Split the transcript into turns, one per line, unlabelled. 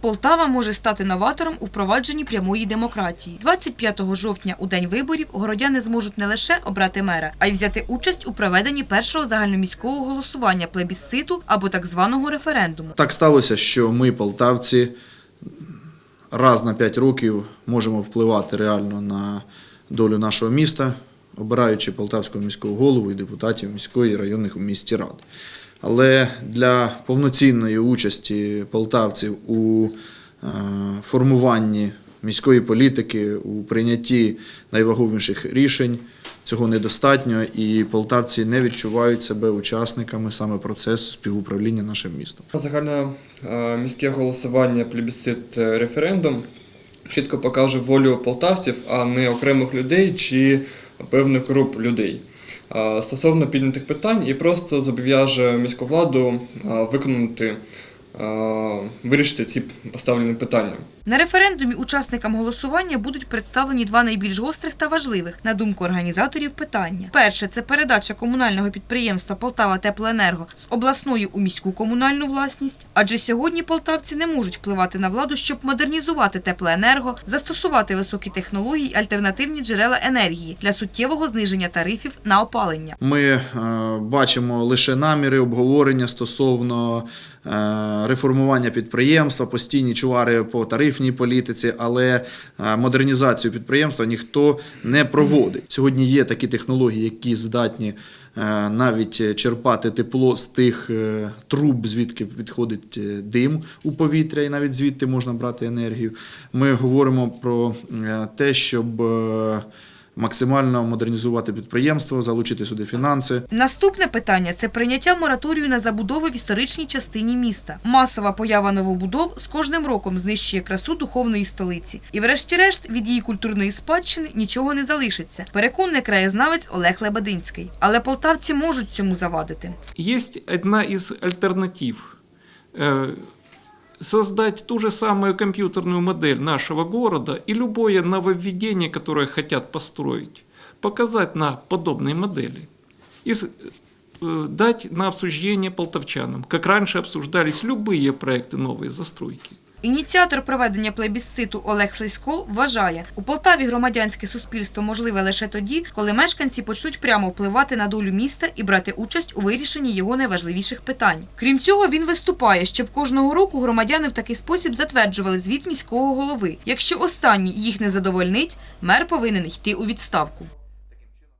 Полтава може стати новатором у впровадженні прямої демократії. 25 жовтня, у день виборів, городяни зможуть не лише обрати мера, а й взяти участь у проведенні першого загальноміського голосування плебісциту або так званого референдуму.
Так сталося, що ми, полтавці, раз на 5 років можемо впливати реально на долю нашого міста, обираючи полтавського міського голову і депутатів міської районних у місті рад. Але для повноцінної участі полтавців у е, формуванні міської політики, у прийнятті найвагоміших рішень цього недостатньо, і полтавці не відчувають себе учасниками саме процесу співуправління нашим містом.
Загальне е, міське голосування, плебісцит, е, референдум чітко покаже волю полтавців, а не окремих людей чи певних груп людей. Стосовно піднятих питань і просто зобов'яже міську владу виконати, вирішити ці поставлені питання.
На референдумі учасникам голосування будуть представлені два найбільш гострих та важливих, на думку організаторів, питання. Перше це передача комунального підприємства Полтава Теплоенерго з обласної у міську комунальну власність. Адже сьогодні полтавці не можуть впливати на владу, щоб модернізувати теплоенерго, застосувати високі технології, й альтернативні джерела енергії для суттєвого зниження тарифів на опалення.
Ми е, бачимо лише наміри обговорення стосовно е, реформування підприємства, постійні чувари по тарифній політиці, але е, модернізацію підприємства ніхто не проводить. Сьогодні є такі технології, які здатні е, навіть черпати тепло з тих е, труб, звідки підходить дим у повітря, і навіть звідти можна брати енергію. Ми говоримо про те, щоб максимально модернізувати підприємство, залучити сюди фінанси.
Наступне питання це прийняття мораторію на забудови в історичній частині міста. Масова поява новобудов з кожним роком знищує красу духовної столиці. І, врешті-решт, від її культурної спадщини нічого не залишиться. Переконує краєзнавець Олег Лебединський. Але полтавці можуть цьому завадити.
Есть одна из альтернатив Э, Создать ту же самую компьютерную модель нашего города и любое нововведение, которое хотят построить, показать на подобной модели и с- э, дать на обсуждение полтавчанам, как раньше обсуждались любые проекты новой застройки.
Ініціатор проведення плебісциту Олег Слизько вважає, у Полтаві громадянське суспільство можливе лише тоді, коли мешканці почнуть прямо впливати на долю міста і брати участь у вирішенні його найважливіших питань. Крім цього, він виступає, щоб кожного року громадяни в такий спосіб затверджували звіт міського голови. Якщо останній їх не задовольнить, мер повинен йти у відставку.